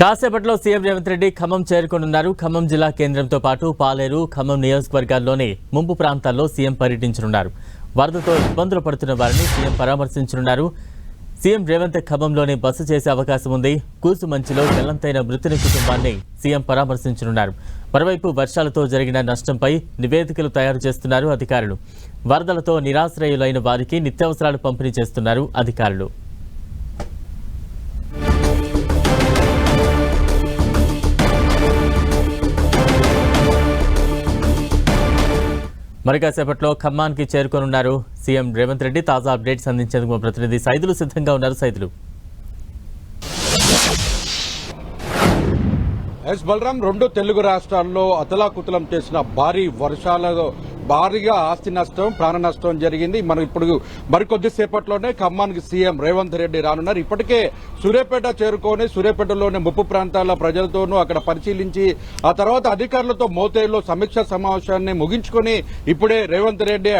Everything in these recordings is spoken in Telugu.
కాసేపట్లో సీఎం రేవంత్ రెడ్డి ఖమ్మం చేరుకోనున్నారు. ఖమ్మం జిల్లా కేంద్రంతో పాటు పాలేరు ఖమ్మం నియోజకవర్గాల్లోని ముంపు ప్రాంతాల్లో సీఎం పర్యటించనున్నారు. వరదతో ఇబ్బందులు పడుతున్న వారిని సీఎం పరామర్శించనున్నారు. సీఎం రేవంత్ ఖమ్మంలోనే బస చేసే అవకాశం ఉంది. కూసుమంచిలో గల్లంతైన మృతుని కుటుంబాన్ని సీఎం పరామర్శించనున్నారు. మరోవైపు వర్షాలతో జరిగిన నష్టంపై నివేదికలు తయారు చేస్తున్నారు అధికారులు. వరదలతో నిరాశ్రయులైన వారికి నిత్యావసరాలు పంపిణీ చేస్తున్నారు అధికారులు. మరి కాసేపట్లో ఖమ్మానికి చేరుకోనున్నారు సీఎం రేవంత్ రెడ్డి. తాజా అప్డేట్స్ అందించేందుకు మా ప్రతినిధి సైదులు సిద్ధంగా ఉన్నారు. సైదులు. ఎస్ బలరాం రెండు తెలుగు రాష్ట్రాల్లో అతలాకుతలం చేసిన భారీ వర్షాలలో భారీగా ఆస్తి నష్టం ప్రాణ నష్టం జరిగింది. మనం ఇప్పుడు మరికొద్ది సేపట్లోనే ఖమ్మానికి సీఎం రేవంత్ రెడ్డి రానున్నారు. ఇప్పటికే సూర్యాపేట చేరుకొని సూర్యాపేటలోని ముప్పు ప్రాంతాల ప్రజలతోనూ అక్కడ పరిశీలించి ఆ తర్వాత అధికారులతో మోతేరులో సమీక్ష సమావేశాన్ని ముగించుకొని ఇప్పుడే రేవంత్ రెడ్డి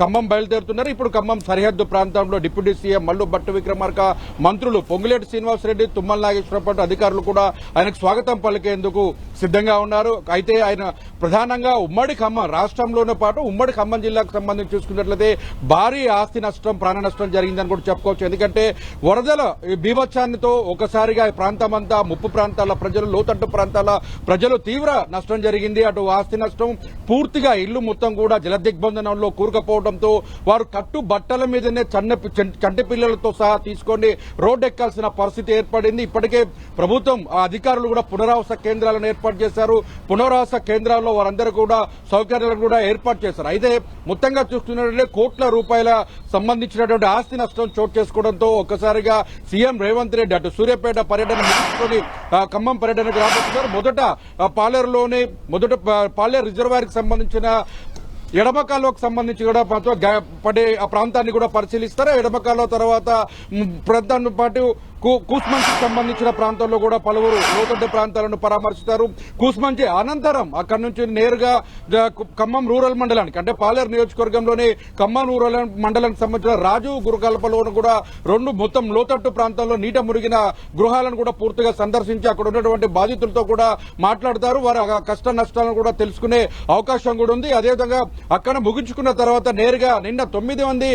ఖమ్మం బయలుదేరుతున్నారు. ఇప్పుడు ఖమ్మం సరిహద్దు ప్రాంతంలో డిప్యూటీ సీఎం మల్లు భట్టు విక్రమార్క మంత్రులు పొంగులేటి శ్రీనివాసరెడ్డి తుమ్మల నాగేశ్వర పాటు అధికారులు కూడా ఆయనకు స్వాగతం పలికేందుకు సిద్ధంగా ఉన్నారు. అయితే ఆయన ప్రధానంగా ఉమ్మడి ఖమ్మం రాష్ట్రంలోనే పాటు ఉమ్మడి ఖమ్మం జిల్లాకు సంబంధించి చూసుకున్నట్లయితే భారీ ఆస్తి నష్టం ప్రాణ నష్టం జరిగిందని కూడా చెప్పుకోవచ్చు. ఎందుకంటే వరదల బీభత్సాన్నితో ఒకసారిగా ప్రాంతం అంతా ముప్పు ప్రాంతాల ప్రజలు లోతట్టు ప్రాంతాల ప్రజలు తీవ్ర నష్టం జరిగింది. అటు ఆస్తి నష్టం పూర్తిగా ఇల్లు మొత్తం కూడా జలదిగ్బంధనంలో కూరుకుపోవడంతో వారు కట్టు బట్టల మీదనే చన్న చంటి పిల్లలతో సహా తీసుకొని రోడ్డు ఎక్కాల్సిన పరిస్థితి ఏర్పడింది. ఇప్పటికే ప్రభుత్వం ఆ అధికారులు కూడా పునరావాస కేంద్రాలను ఏర్పాటు చేశారు. పునరావాస కేంద్రాల్లో వారందరూ కూడా సౌకర్యాలను కూడా ఏర్పాటు చేశారు అయితే మొత్తంగా చూస్తున్నట్లయితే కోట్ల రూపాయల సంబంధించినటువంటి ఆస్తి నష్టం చోటు చేసుకోవడంతో ఒక్కసారిగా సీఎం రేవంత్ రెడ్డి అటు సూర్యాపేట పర్యటన ముగించుకొని ఖమ్మం పర్యటనకు రాబోతున్నారు. మొదట పాలేరులోని మొదట పాలేరు రిజర్వాయర్కి సంబంధించిన ఎడమకాల్లోకి సంబంధించి కూడా పడే ఆ ప్రాంతాన్ని కూడా పరిశీలిస్తారు? ఎడమకాల్లో తర్వాత ప్రాంతాన్ని పాటు కూస్మంచి సంబంధించిన ప్రాంతాల్లో కూడా పలువురు లోతట్టు ప్రాంతాలను పరామర్శిస్తారు. కూస్మంచి అనంతరం అక్కడి నుంచి నేరుగా ఖమ్మం రూరల్ మండలానికి అంటే పాలేరు నియోజకవర్గంలోని ఖమ్మం రూరల్ మండలానికి సంబంధించిన రాజు గురుకల్పలోను కూడా రెండు మొత్తం లోతట్టు ప్రాంతాల్లో నీట మురిగిన గృహాలను కూడా పూర్తిగా సందర్శించి అక్కడ ఉన్నటువంటి బాధితులతో కూడా మాట్లాడతారు. వారి ఆ కష్ట నష్టాలను కూడా తెలుసుకునే అవకాశం కూడా ఉంది. అదేవిధంగా అక్కడ ముగించుకున్న తర్వాత నేరుగా నిన్న తొమ్మిది మంది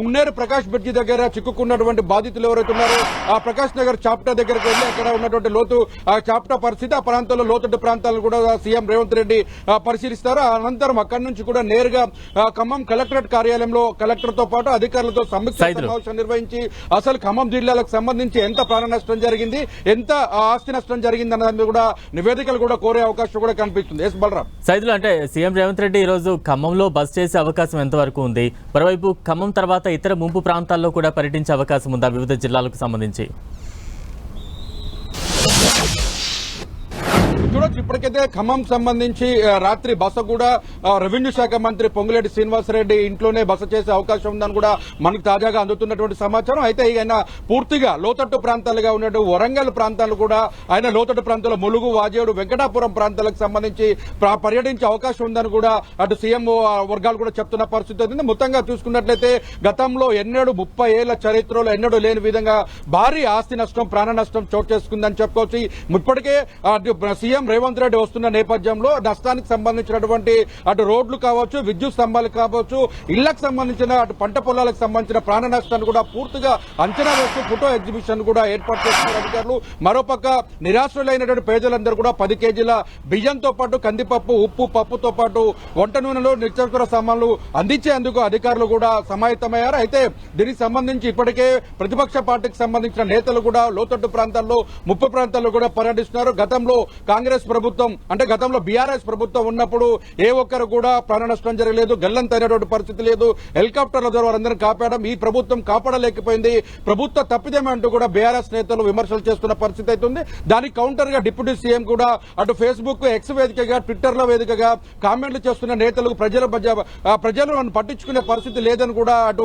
మున్నేరు ప్రకాష్ బ్రిడ్జి దగ్గర చిక్కుకున్నటువంటి బాధితులు ఎవరైతే ఉన్నారో ఆ ప్రకాష్ నగర్ చాప్టా దగ్గరకు వెళ్ళి అక్కడ ఉన్నటువంటి లోతు ఆ చాప్టా పరిస్థితి ఆ ప్రాంతంలో లోతట్టు ప్రాంతాలను కూడా సీఎం రేవంత్ రెడ్డి ఆ, పరిశీలిస్తారు. ఆ అనంతరం అక్కడి నుంచి కూడా నేరుగా ఆ, ఖమ్మం కలెక్టరేట్ కార్యాలయంలో కలెక్టర్తో పాటు అధికారులతో సమీక్ష. సమావేశం నిర్వహించి అసలు ఖమ్మం జిల్లాలకు సంబంధించి ఎంత ప్రాణ నష్టం జరిగింది ఎంత ఆ, ఆస్తి నష్టం జరిగింది అన్నది కూడా నివేదికలు కూడా కోరే అవకాశం కూడా కనిపిస్తుంది. ఎస్ బలరాం. సైదులు అంటే సీఎం రేవంత్ రెడ్డి ఈరోజు ఖమ్మంలో బస్ చేసే అవకాశం ఎంతవరకు ఉంది? మరోవైపు ఖమ్మం తర్వాత ఇతర ముంపు ప్రాంతాల్లో కూడా పర్యటించే అవకాశం ఉందా? వివిధ జిల్లాలకు సంబంధించి. Окей. ఇప్పటికైతే ఖమ్మం సంబంధించి రాత్రి బస కూడా రెవెన్యూ శాఖ మంత్రి పొంగులేటి శ్రీనివాసరెడ్డి ఇంట్లోనే బస చేసే అవకాశం ఉందని కూడా మనకు తాజాగా అందుతున్నటువంటి సమాచారం. అయితే ఆయన పూర్తిగా లోతట్టు ప్రాంతాలుగా ఉన్నట్టు వరంగల్ ప్రాంతాలు కూడా ఆయన లోతట్టు ప్రాంతాల్లో ములుగు వాజేడు వెంకటాపురం ప్రాంతాలకు సంబంధించి ప్ర- పర్యటించే అవకాశం ఉందని కూడా అటు సీఎం వర్గాలు కూడా చెప్తున్న పరిస్థితి ఉంది. మొత్తంగా చూసుకున్నట్లయితే గతంలో ఎన్నడూ ముప్పై ఏళ్ళ చరిత్రలో ఎన్నడూ లేని విధంగా భారీ ఆస్తి నష్టం ప్రాణ నష్టం చోటు చేసుకుందని చెప్పుకోవచ్చు. ఇప్పటికే అటు సీఎం రేవంత్ రెడ్డి వస్తున్న నేపథ్యంలో నష్టానికి సంబంధించినటువంటి అటు రోడ్లు కావచ్చు విద్యుత్ స్తంభాలు కావచ్చు ఇళ్ళకు సంబంధించిన అటు పంట పొలాలకు సంబంధించిన ప్రాణ నష్టాన్ని కూడా పూర్తిగా అంచనా వేస్తూ ఫోటో ఎగ్జిబిషన్ కూడా ఏర్పాటు చేస్తున్నారు అధికారులు. మరోపక్క నిరాశ్రులైనటువంటి పేదలందరూ కూడా పది కేజీల బియ్యంతో పాటు కందిపప్పు ఉప్పు పప్పుతో పాటు వంట నూనెలో నిత్యావసర సామాన్లు అందించేందుకు అధికారులు కూడా సమాయత్తమయ్యారు. అయితే దీనికి సంబంధించి ఇప్పటికే ప్రతిపక్ష పార్టీకి సంబంధించిన నేతలు కూడా లోతట్టు ప్రాంతాల్లో ముప్పు ప్రాంతాల్లో కూడా పర్యటిస్తున్నారు. గతంలో కాంగ్రెస్ ప్రభుత్వం అంటే గతంలో బీఆర్ఎస్ ప్రభుత్వం ఉన్నప్పుడు ఏ ఒక్కరు కూడా ప్రాణ నష్టం జరగలేదు గల్లంతైనటువంటి పరిస్థితి లేదు. హెలికాప్టర్ల ద్వారా వారందరినీ కాపాడడం ఈ ప్రభుత్వం కాపాడలేకపోయింది. ప్రభుత్వ తప్పిదమే అంటూ కూడా బీఆర్ఎస్ నేతలు విమర్శలు చేస్తున్న పరిస్థితి అయితే ఉంది దానికి కౌంటర్గా డిప్యూటీ సీఎం కూడా అటు ఫేస్బుక్ ఎక్స్ వేదికగా ట్విట్టర్లో వేదికగా కామెంట్లు చేస్తున్న నేతలకు ప్రజల మధ్య పట్టించుకునే పరిస్థితి లేదని కూడా అటు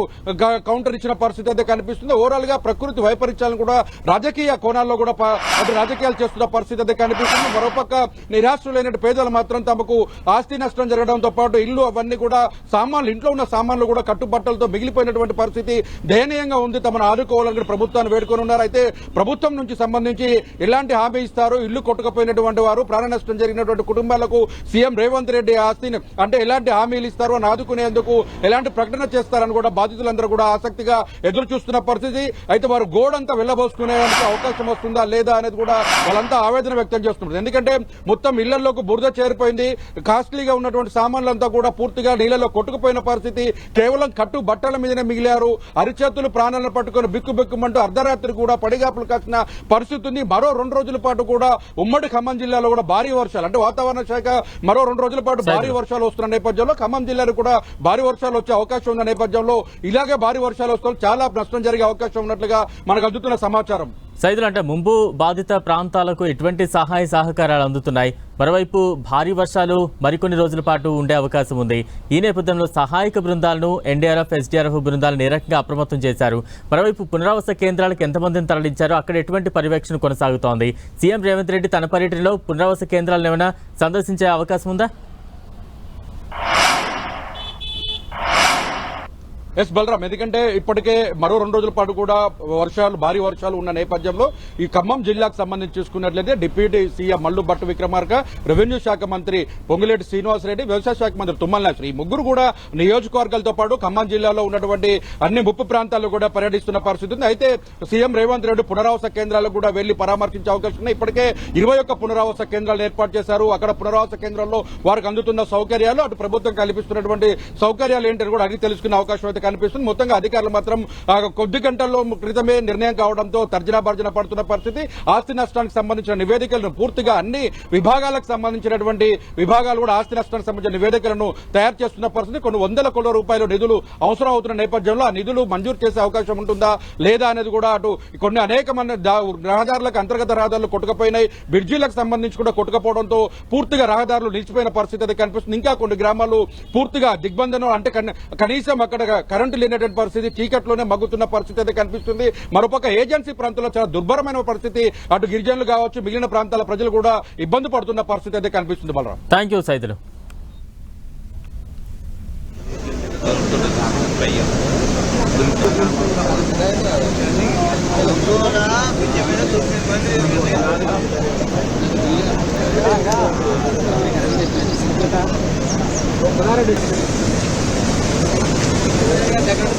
కౌంటర్ ఇచ్చిన పరిస్థితి అయితే కనిపిస్తుంది. ఓవరాల్గా ప్రకృతి వైపరీత్యాలను కూడా రాజకీయ కోణాల్లో కూడా అటు రాజకీయాలు చేస్తున్న పరిస్థితి అయితే కనిపిస్తుంది. మరోపక్క నిరాశ్రులైనటువంటి పేదలు మాత్రం తమకు ఆస్తి నష్టం జరగడంతో పాటు ఇల్లు అవన్నీ కూడా సామాన్లు ఇంట్లో ఉన్న సామాన్లు కూడా కట్టుబట్టలతో మిగిలిపోయినటువంటి పరిస్థితి దయనీయంగా ఉంది. తమను ఆదుకోవాలని ప్రభుత్వాన్ని వేడుకొని ఉన్నారు. అయితే ప్రభుత్వం నుంచి సంబంధించి ఎలాంటి హామీ ఇస్తారు ఇల్లు కొట్టుకుపోయినటువంటి వారు ప్రాణ నష్టం జరిగినటువంటి కుటుంబాలకు సీఎం రేవంత్ రెడ్డి ఆస్తిని అంటే ఎలాంటి హామీలు ఇస్తారు అని ఆదుకునేందుకు ఎలాంటి ప్రకటన చేస్తారని కూడా బాధితులందరూ కూడా ఆసక్తిగా ఎదురు చూస్తున్న పరిస్థితి. అయితే వారు గోడంతా వెళ్ళబోసుకునే అవకాశం వస్తుందా లేదా అనేది కూడా వాళ్ళంతా ఆవేదన వ్యక్తం చేస్తున్నారు. ఎందుకంటే మొత్తం ఇళ్ళలోకి బురద చేరిపోయింది. కాస్ట్లీగా ఉన్నటువంటి సామాన్లంతా కూడా పూర్తిగా నీళ్ళలో కొట్టుకుపోయిన పరిస్థితి. కేవలం కట్టు బట్టల మీదనే మిగిలారు. అరిచేతులు ప్రాణాలను పట్టుకొని బిక్కు బిక్కుమంటూ అర్ధరాత్రి కూడా పడిగాపులు కాసిన పరిస్థితి ఉంది. మరో రెండు రోజుల పాటు కూడా ఉమ్మడి ఖమ్మం జిల్లాలో కూడా భారీ వర్షాలు అంటే వాతావరణ శాఖ మరో రెండు రోజుల పాటు భారీ వర్షాలు వస్తున్న నేపథ్యంలో ఖమ్మం జిల్లాలో కూడా భారీ వర్షాలు వచ్చే అవకాశం ఉన్న నేపథ్యంలో ఇలాగే భారీ వర్షాలు వస్తే చాలా నష్టం జరిగే అవకాశం ఉన్నట్లుగా మనకు అందుతున్న సమాచారం. సైదులు అంటే ముంబు బాధిత ప్రాంతాలకు ఎటువంటి సహాయ సహకారాలు అందుతున్నాయి. మరోవైపు భారీ వర్షాలు మరికొన్ని రోజుల పాటు ఉండే అవకాశం ఉంది. ఈ నేపథ్యంలో సహాయక బృందాలను ఎన్డీఆర్ఎఫ్ ఎస్డీఆర్ఎఫ్ బృందాలను నిరకంగా అప్రమత్తం చేశారు. మరోవైపు పునరావాస కేంద్రాలకు ఎంతమందిని తరలించారు అక్కడ ఎటువంటి పర్యవేక్షణ కొనసాగుతోంది. సీఎం రేవంత్ రెడ్డి తన పర్యటనలో పునరావాస కేంద్రాలను ఏమైనా సందర్శించే అవకాశం ఉందా? ఎస్ బలరాం ఎందుకంటే ఇప్పటికే మరో రెండు రోజుల పాటు కూడా వర్షాలు భారీ వర్షాలు ఉన్న నేపథ్యంలో ఈ ఖమ్మం జిల్లాకు సంబంధించి చూసుకున్నట్లయితే deputy CM Mallu Bhatti Vikramarka revenue శాఖ మంత్రి పొంగులేటి శ్రీనివాసరెడ్డి వ్యవసాయ శాఖ మంత్రి తుమ్మల నాగేశ్వర. ఈ ముగ్గురు కూడా నియోజకవర్గాలతో పాటు ఖమ్మం జిల్లాలో ఉన్నటువంటి అన్ని ముప్పు ప్రాంతాల్లో కూడా పర్యటిస్తున్న పరిస్థితి ఉంది. అయితే సీఎం రేవంత్ రెడ్డి పునరావాస కేంద్రాలకు కూడా వెళ్ళి పరామర్శించే అవకాశం ఉన్నాయి ఇప్పటికే ఇరవై ఒక్క పునరావాస కేంద్రాలు ఏర్పాటు చేశారు. అక్కడ పునరావాస కేంద్రాల్లో వారికి అందుతున్న సౌకర్యాలు అటు ప్రభుత్వం కల్పిస్తున్నటువంటి సౌకర్యాలు ఏంటని కూడా అడిగి తెలుసుకునే అవకాశం అయితే కనిపిస్తుంది. మొత్తంగా అధికారులు మాత్రం కొద్ది గంటల్లో క్రితమే నిర్ణయం కావడంతో తర్జనా భర్జన పడుతున్న పరిస్థితి. ఆస్తి నష్టానికి సంబంధించిన నివేదికలను పూర్తిగా అన్ని విభాగాలకు సంబంధించినటువంటి విభాగాలు కూడా ఆస్తి నష్టానికి సంబంధించిన నివేదికలను తయారు చేస్తున్న పరిస్థితి. కొన్ని వందల కోట్ల రూపాయల నిధులు అవసరం అవుతున్న నేపథ్యంలో ఆ నిధులు మంజూరు చేసే అవకాశం ఉంటుందా లేదా అనేది కూడా అటు కొన్ని అనేక మంది రహదారులకు అంతర్గత రహదారులు కొట్టుకుపోయినాయి. బ్రిడ్జీలకు సంబంధించి కూడా కొట్టుకపోవడంతో పూర్తిగా రహదారులు నిలిచిపోయిన పరిస్థితి కనిపిస్తుంది. ఇంకా కొన్ని గ్రామాలు పూర్తిగా దిగ్బంధనం అంటే కనీసం అక్కడ కరెంటు లేనటువంటి పరిస్థితి చీకట్లోనే మగ్గుతున్న పరిస్థితి అయితే కనిపిస్తుంది. మరొక ఏజెన్సీ ప్రాంతంలో చాలా దుర్భరమైన పరిస్థితి. అటు గిరిజనులు కావచ్చు మిగిలిన ప్రాంతాల ప్రజలు కూడా ఇబ్బంది పడుతున్న పరిస్థితి అయితే కనిపిస్తుంది బలరాం. థ్యాంక్ యూ సైతులు দেখেন